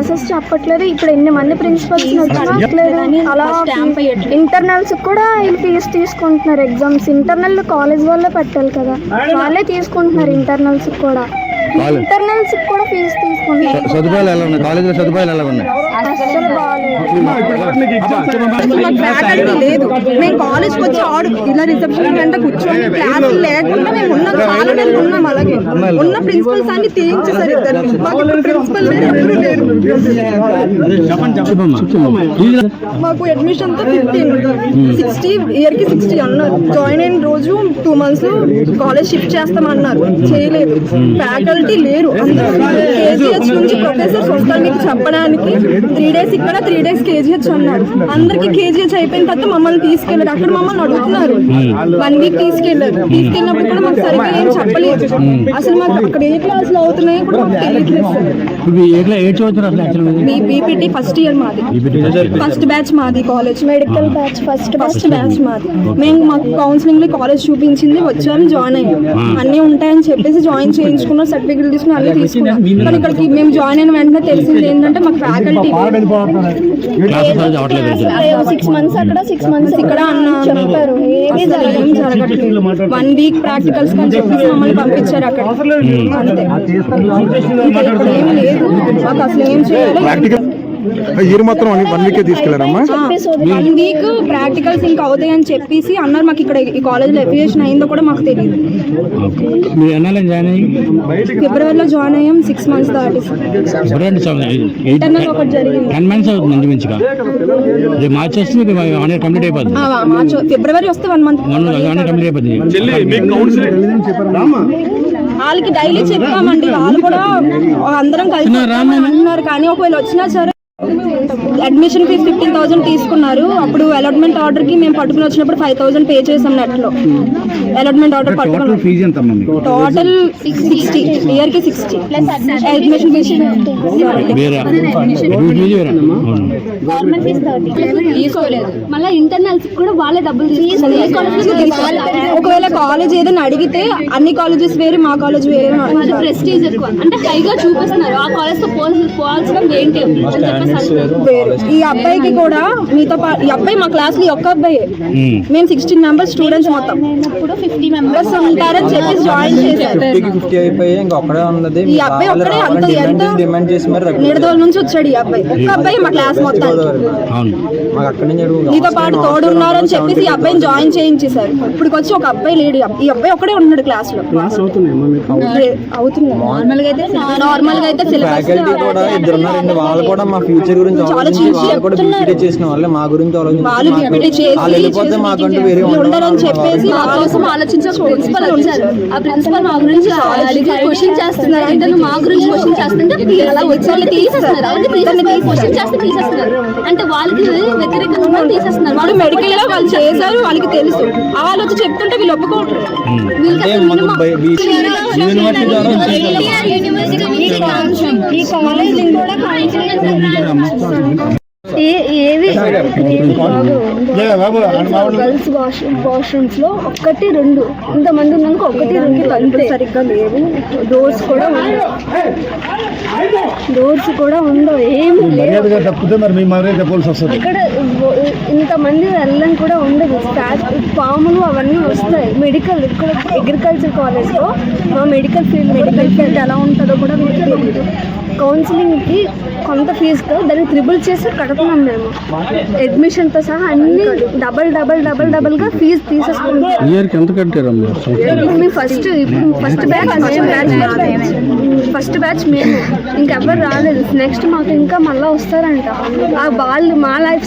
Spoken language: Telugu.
క్లాసెస్ చెప్పట్లేదు. ఇప్పుడు ఎన్ని మంది ప్రిన్సిపల్స్ చెప్పట్లేదు అలా ఇంటర్నల్స్ కూడా వీళ్ళు ఫీజు తీసుకుంటున్నారు ఎగ్జామ్స్. ఇంటర్నల్ కాలేజ్ వాళ్ళే పెట్టాలి కదా. వాళ్ళే తీసుకుంటున్నారు ఇంటర్నల్స్ కూడా. ఇంటర్నల్స్ కూడా ఫీజు సదుపాయాలు ఎలా ఉన్నాయి? కాలేజీలో సదుపాయాలు ఎలా ఉన్నాయి? ఫ్యాకల్టీ లేదు. మేము కాలేజ్కి వచ్చి ఆడు ఇలా రిసెప్షన్ వెంట కూర్చొని క్లాసులు లేకుండా మేము ఉన్నాం చాలా నెలలు ఉన్నాం అలాగే. ఉన్న ప్రిన్సిపల్స్ అన్ని తీయించేసారు ఇద్దరు. మాకు ఇప్పుడు ప్రిన్సిపల్ లేరు ఎవరు లేరు. మాకు అడ్మిషన్తో ఫిఫ్టీన్ సిక్స్టీ ఇయర్కి సిక్స్టీ అన్నారు. జాయిన్ అయిన రోజు టూ మంత్స్ కాలేజ్ షిఫ్ట్ చేస్తామన్నారు. చేయలేదు. ఫ్యాకల్టీ లేరు. కేజీహెచ్ నుంచి ప్రొఫెసర్స్ వస్తారు మీకు చెప్పడానికి త్రీ డేస్ ఇక్కడ త్రీ డేస్ కేజీహెచ్ అన్నారు. అందరికి కేజీహెచ్ అయిపోయిన తర్వాత మమ్మల్ని తీసుకెళ్ళారు. అక్కడ మమ్మల్ని అడుగుతున్నారు. వన్ వీక్ తీసుకెళ్ళారు. తీసుకెళ్ళినప్పుడు కూడా మాకు సరిగ్గా ఏం చెప్పలేదు. అసలు మాకు అక్కడ ఏ అవుతున్నాయో కూడా మాకు తెలియట్లేదు. మీ బీపీటీ ఫస్ట్ ఇయర్ మాది. ఫస్ట్ బ్యాచ్ మాది college medical batch first first batch మాది. మేము మాకు కౌన్సిలింగ్లో కాలేజ్ చూపించింది వచ్చాము జాయిన్ అయ్యాం. అన్ని ఉంటాయని చెప్పేసి జాయిన్ చేయించుకున్నాం సర్టిఫికెట్ తీసుకుని అన్ని తీసుకున్నాం. కానీ ఇక్కడికి మేము జాయిన్ అయిన వెంటనే తెలిసింది ఏంటంటే మాకు ఫ్యాకల్టీ సిక్స్ మంత్స్ అక్కడ సిక్స్ మంత్స్ ఇక్కడ అన్నారు. చెప్పారు. ఏమీ ఏం జరగట్లేదు. వన్ వీక్ ప్రాక్టికల్స్ అని చెప్పేసి మమ్మల్ని పంపించారు అక్కడ. అంతే. ఏం లేదు. మాకు అసలు ఏం చేయాలో? ప్రాక్టికల్ ఇయర్ మొత్తం వన్ వీకే తీసుకెళ్ళారమ్మా? వన్ వీక్ ప్రాక్టికల్స్ ఇంకా అవుతాయి అని చెప్పేసి అన్నారు. మాకు ఇక్కడ ఈ కాలేజ్లో ఎఫిలియేషన్ అయిందో కూడా మాకు తెలియదు మీరు ఎన్నాళ్ళు జాయిన్ అయ్యి? ఫిబ్రవరిలో జాయిన్ అయ్యాం. సిక్స్ మంత్స్ దాటి. ఇంటర్నల్ ఒకటి జరిగింది. టెన్ మంత్స్ అవుతుంది మంచి మంచిగా. రేపు మార్చ్ వస్తే మీకు వన్ ఇయర్ కంప్లీట్ అయిపోతుంది. ఆ, మార్చ్ ఫిబ్రవరి వస్తే one month one year complete అయిపోతుంది. వాళ్ళకి డైలీ చెప్తామండి. వాళ్ళు కూడా అందరం కలిసి అంటున్నారు కానీ ఒకవేళ వచ్చినా సరే Um, admission fee fifteen thousand తీసుకున్నారు. అప్పుడు అలాట్మెంట్ ఆర్డర్కి మేము పట్టుకుని వచ్చినప్పుడు ఫైవ్ థౌసండ్ పే చేసాం నెట్లో. అలాట్మెంట్ ఆర్డర్ పట్టుకున్నాం. ఫీజు ఎంత మీకు? టోటల్ సిక్స్టీ ఇయర్కి సిక్స్టీ అడ్మిషన్ ఫీజ్ తీసుకోలేదు. మళ్ళీ ఇంటర్నల్స్ కూడా వాళ్ళే డబ్బులు తీసుకున్నారు ఒకవేళ కాలేజ్ ఏదైనా అడిగితే అన్ని కాలేజెస్ వేరే మా కాలేజ్ వేరే. ప్రెస్టీజ్ ఎక్కువ. అంటే హైగా చూపిస్తున్నారు. ఆ కాలేజ్తో పోల్చి పోల్చడం ఏంటి? అని చెప్పేసి ఈ అబ్బాయికి కూడా మీతో పాటు ఈ అబ్బాయి మా క్లాస్లో ఒక్క అబ్బాయి. మేము. సిక్స్టీన్ మెంబర్స్ స్టూడెంట్స్ మొత్తం. ఇప్పుడు ఫిఫ్టీ మెంబర్స్ ఉంటారని చెప్పేసి జాయిన్ చేశారు ఫిఫ్టీకి ఫిఫ్టీ అయిపోయి ఇంకా ఒక్కడే ఉన్నది. ఈ అబ్బాయి ఒక్కడే అంత ఎంత డిమాండ్ చేసి మరి రద్దు నిడదోల నుంచి వచ్చాడు ఈ అబ్బాయి. ఒక్క అబ్బాయి మా క్లాస్ అడుగు నీతో పాటు తోడు ఉన్నారని చెప్పేసి ఈ అబ్బాయిని జాయిన్ చేయించేశారు. ఇప్పుడు వచ్చి ఒక అబ్బాయి లేడు. ఈ అబ్బాయి- ఈ అబ్బాయి ఒక్కడే ఉన్నాడు క్లాస్లో. అవుతుంది నార్మల్గా అయితే నార్మల్గా అయితే సిలబస్ ఫ్యాకల్టీ కూడా ఇద్దరు ఉన్నారండి. వాళ్ళు కూడా మా ఫ్యూచర్ గురించి వాళ్ళు కూడా. బీపీటీ చేసిన వాళ్ళే మా గురించి వాళ్ళు మాకు- BPT చేసి వాళ్ళు వెళ్ళిపోతే మాకంటూ వేరే వీళ్ళు ఉండదు. ఉండరని చెప్పేసి మా కోసం ఆలోచించే ప్రిన్సిపల్ వచ్చారు ఆ ప్రిన్సిపల్ మా గురించి అడిగి క్వశ్చన్ చేస్తున్నారు అంటే మా గురించి క్వశ్చన్ చేస్తుంటే అలా వచ్చి తీసేస్తున్నారు అలాగే తీసేస్తున్నారు క్వశ్చన్ చేస్తే తీసేస్తున్నారు అంటే వాళ్ళకి వ్యతిరేకంగా తీసేస్తున్నారు వాళ్ళు వాళ్ళు మెడికల్లో వాళ్ళు చేశారు వాళ్ళకి తెలుసు ఆ వాళ్ళు వచ్చి చెప్తుంటే వీళ్ళు ఒప్పుకోవట్లేదు యూనివర్సిటీ ద్వారా ఈ కాలేజ్ కూడా ఏవి? గర్ల్స్ వాష్రూమ్స్లో ఒక్కటి రెండు. ఇంతమంది ఉన్నాక ఒకటి రెండు తలుపులు సరిగ్గా లేవు. డోర్స్ కూడా ఉండవు. డోర్స్ కూడా ఉండవు. ఏమి అక్కడ ఇంతమంది వెళ్ళని కూడా ఉండదు. పాములు అవన్నీ వస్తాయి. మెడికల్ ఇక్కడ అగ్రికల్చర్ కాలేజ్లో మా మెడికల్ ఫీల్డ్ మెడికల్ ఫీల్డ్ ఎలా ఉంటుందో కూడా మీకు తెలియదు. కౌన్సిలింగ్కి కొంత ఫీజుతో దాన్ని త్రిబుల్ చేసి కడుతున్నాం మేము. అడ్మిషన్తో సహా అన్ని డబల్ డబల్ డబల్ డబల్గా ఫీజు తీసేసుకుంటాం ఇయర్కి ఎంత కట్టారమ్మా ఇప్పుడు మేము first first batch batch first batch మేము. ఇంకెవ్వరు రాలేదు. నెక్స్ట్ మాకు ఇంకా మళ్ళీ వస్తారంట. ఆ వాళ్ళు మా లైఫ్